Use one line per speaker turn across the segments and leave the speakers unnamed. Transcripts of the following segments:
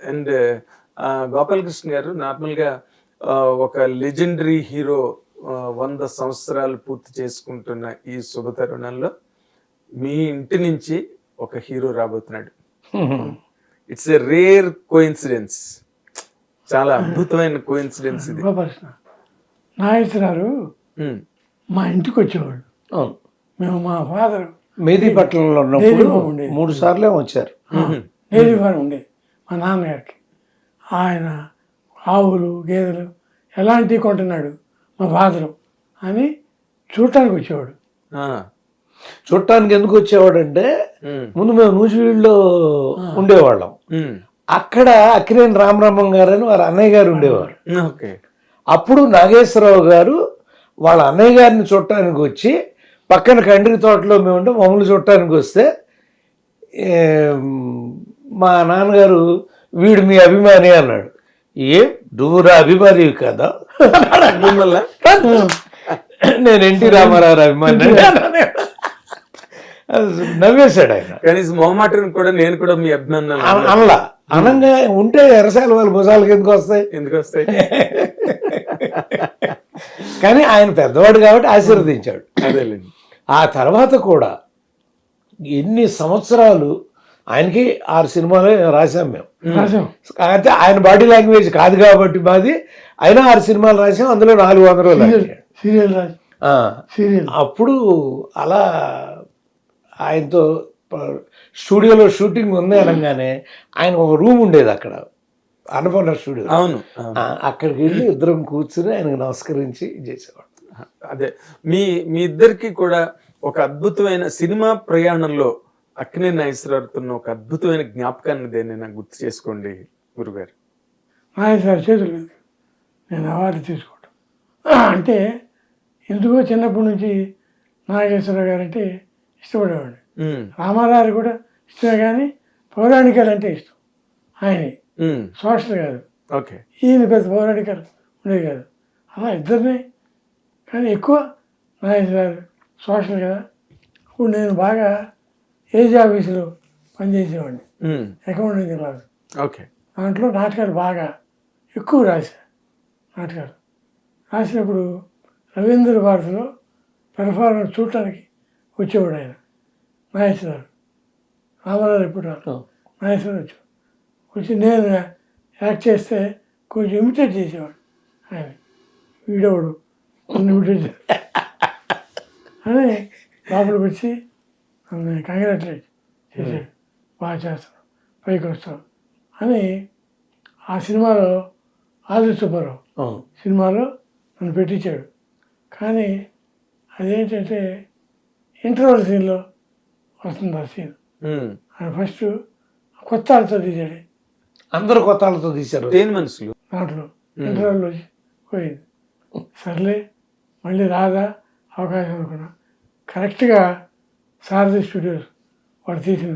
And Gopalakrishna గారు నార్మల్గా ఆ, ఒక లెజెండరీ హీరో వంద సంవత్సరాలు పూర్తి చేసుకుంటున్న ఈ శుభ తరుణంలో మీ ఇంటి నుంచి ఒక హీరో రాబోతున్నాడు. ఇట్స్ ఎ రేర్ కోఇన్సిడెన్స్ చాలా అద్భుతమైన కోఇన్సిడెన్స్ ఇది.
నాగేశ్వరరావు
ఉమ్,
మా ఇంటికి వచ్చేవాళ్ళు.
అవును.
మేము మా ఫాదర్
మేదీపట్నంలో ఉన్నప్పుడు. మూడు సార్లే వచ్చారు.
ఫార్మ్ ఉండేది మా నాన్నగారికి ఆయన ఆవులు గేదెలు ఎలాంటివి కొంటున్నాడు మా ఫాదరు అని చూడటానికి వచ్చేవాడు.
ఆ,
చూడటానికి ఎందుకు వచ్చేవాడంటే ముందు మేము నూజివీడులో ఉండేవాళ్ళం. అక్కడ అక్కినేని రామరామం గారు అని వారి అన్నయ్య గారు ఉండేవారు.
ఓకే.
అప్పుడు నాగేశ్వరరావు గారు వాళ్ళ అన్నయ్య గారిని చూడటానికి వచ్చి పక్కన కండ్రి తోటలో మేము ఉంటే మమ్మల్ని చూడటానికి వస్తే మా నాన్నగారు వీడు మీ అభిమాని అన్నాడు. ఏ? నువ్వు నా అభిమాని కదా? నేను ఎన్టీ రామారావు అభిమాని. నవ్వేశాడు ఆయన.
కనీసం మొహమాటం కూడా నేను కూడా మీ
అన- అనలా. అనంగా ఉంటే ఎరసాల వాళ్ళ భుజాలకు ఎందుకు వస్తాయి.
ఎందుకు వస్తాయి
కానీ ఆయన పెద్దవాడు కాబట్టి ఆశీర్వదించాడు. ఆ తర్వాత కూడా ఎన్ని సంవత్సరాలు ఆయనకి ఆరు సినిమాలు రాసాం మేము. అయితే ఆయన బాడీ లాంగ్వేజ్ కాదు కాబట్టి మాది. అయినా ఆరు సినిమాలు రాసాం అందులో నాలుగు వందలు
సీరియల్
అప్పుడు అలా ఆయనతో స్టూడియోలో షూటింగ్ ఉంది అనగానే ఆయన ఒక రూమ్ ఉండేది అక్కడ. అన్నపూర్ణ స్టూడియో.
అవును.
అక్కడికి వెళ్ళి ఇద్దరం కూర్చుని ఆయనకు నమస్కరించి చేసేవాడు
అదే. మీ మీ ఇద్దరికి కూడా ఒక అద్భుతమైన సినిమా ప్రయాణంలో అక్కినే నాగేశ్వరరావుతో ఒక అద్భుతమైన జ్ఞాపకాన్ని దేన్ని గుర్తు చేసుకోండి గురుగారు?
నాగేశ్వర చేతులు మీద నేను అవార్డు తీసుకోవటం. అంటే ఎందుకో చిన్నప్పటి నుంచి నాగేశ్వరరావు గారు అంటే ఇష్టపడేవాడు రామారావు కూడా ఇష్టమే కానీ పౌరాణికాలు అంటే ఇష్టం. ఆయన. సోషల్ కాదు.
ఓకే.
ఈయన పెద్ద పౌరాణికాలు ఉండేవి కాదు. అలా ఇద్దరిని కానీ ఎక్కువ నాగేశ్వరరావు సోషల్ కదా. అప్పుడు నేను బాగా ఏజ్ ఆఫీసులో పనిచేసేవాడిని. Accounting class.
ఓకే.
దాంట్లో నాటకాలు బాగా ఎక్కువ రాశా. నాటకాలు. రాసినప్పుడు రవీంద్ర భారతిలో పెర్ఫార్మెన్స్ చూడటానికి వచ్చేవాడు ఆయన. నాగేశ్వరరావు రామారావు ఎప్పుడు రాను నాగేశ్వరరావు వచ్చాడు. వచ్చి నేను యాక్ట్ చేస్తే కొంచెం ఇమిటేట్ చేసేవాడు ఆయన. వీడేవాడు? ఇమిటేట్ అని లోపలికి వచ్చి కంగ్రాచులేట్ చేశాడు బాగా చేస్తాను పైకి వస్తాను అని ఆ సినిమాలో ఆది సుబ్బారావు సినిమాలో నన్ను పెట్టించాడు. కానీ అదేంటంటే ఇంటర్వల్ సీన్లో వస్తుంది ఆ సీన్. ఆయన ఫస్ట్ కొత్త ఆడుతో తీశాడు.
అందరూ కొత్త వాళ్ళతో తీశారు.
తేని మనుషులు?
దాంట్లో ఇంటర్వెల్లో పోయింది. సర్లే మళ్ళీ రాదా అవకాశం అనుకున్నా. కరెక్ట్గా సారథి స్టూడియోస్ వాడు తీసిన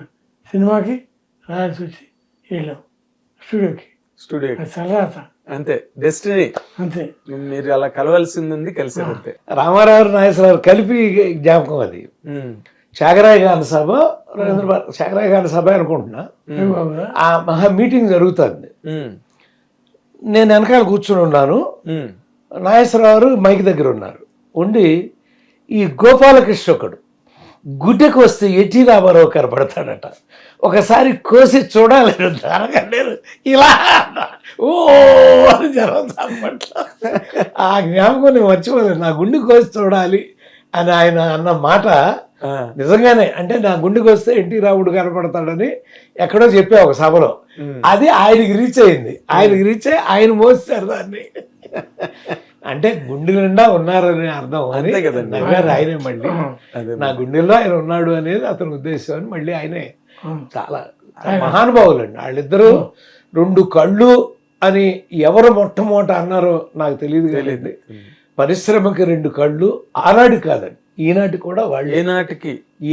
సినిమాకి రాయాల్సి వచ్చి వెళ్ళాం. స్టూడియోకి.
స్టూడియో
సరదాత.
అంతే. డెస్టినీ
అంతే.
మీరు అలా కలవాల్సింది ఉంది కలిసారు అంతే
రామారావు నాగేశ్వరరావు కలిపి జ్ఞాపకం అది. చాగరాయ గారి సభ రవీంద్ర చాగరాయ గారి సభ అనుకుంటున్నా. ఆ మహా మీటింగ్ జరుగుతుంది. నేను వెనకాల కూర్చుని ఉన్నాను. నాగేశ్వరరావు మైక్ దగ్గర ఉన్నారు. ఉండి ఈ గోపాలకృష్ణ ఒకడు. గుడ్డకు వస్తే ఎట్టి రామారావు కనపడతాడట. ఒకసారి కోసి చూడాలి నేను ఇలా. ఓ అని జరుగుతా ఆ జ్ఞాపకం నేను మర్చిపోలేదు. నా గుండె కోసి చూడాలి అని ఆయన అన్న మాట నిజంగానే అంటే నా గుండెకి వస్తే ఎన్టీ రాముడు కనపడతాడని ఎక్కడో చెప్పా ఒక సభలో. అది ఆయనకి రీచ్ అయింది. ఆయనకి రీచ్ అయ్యి ఆయన మోస్తారు దాన్ని. అంటే గుండె నిండా ఉన్నారని అర్థం అని
అంతే కదండి.
నవ్వారు ఆయనే మళ్ళీ.
అదే
నా గుండెల్లో ఆయన ఉన్నాడు అనేది అతని ఉద్దేశం అని మళ్ళీ ఆయనే. చాలా మహానుభావులు అండి వాళ్ళిద్దరూ రెండు కళ్ళు అని ఎవరు మొట్టమొదట అన్నారో నాకు తెలియదు తెలియదు పరిశ్రమకి రెండు కళ్ళు ఆనాడు కాదండి. ఈనాటి కూడా వాళ్ళే.
ఏనాటికి.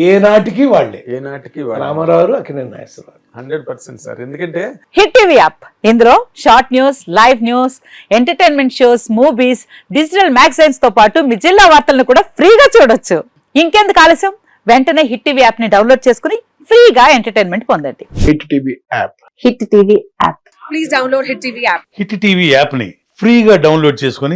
ఏనాటికి వాళ్ళే.
ఏనాటికి
Rama Rao Akkineni Nageswara Rao
hundred percent sir. ఎందుకంటే
హిట్ టీవీ యాప్. ఇందులో short news live news entertainment shows movies digital మ్యాగజైన్స్తో పాటు మీ జిల్లా వార్తలను కూడా ఫ్రీగా చూడొచ్చు. ఇంకెందుకు ఆలస్యం? వెంటనే హిట్ టీవీ యాప్ని డౌన్లోడ్ చేసుకుని ఫ్రీగా ఎంటర్టైన్మెంట్ పొందండి.
Hit TV app.
Hit TV app.
Please download Hit TV app.
Hit TV యాప్ని ఫ్రీగా డౌన్లోడ్ చేసుకొని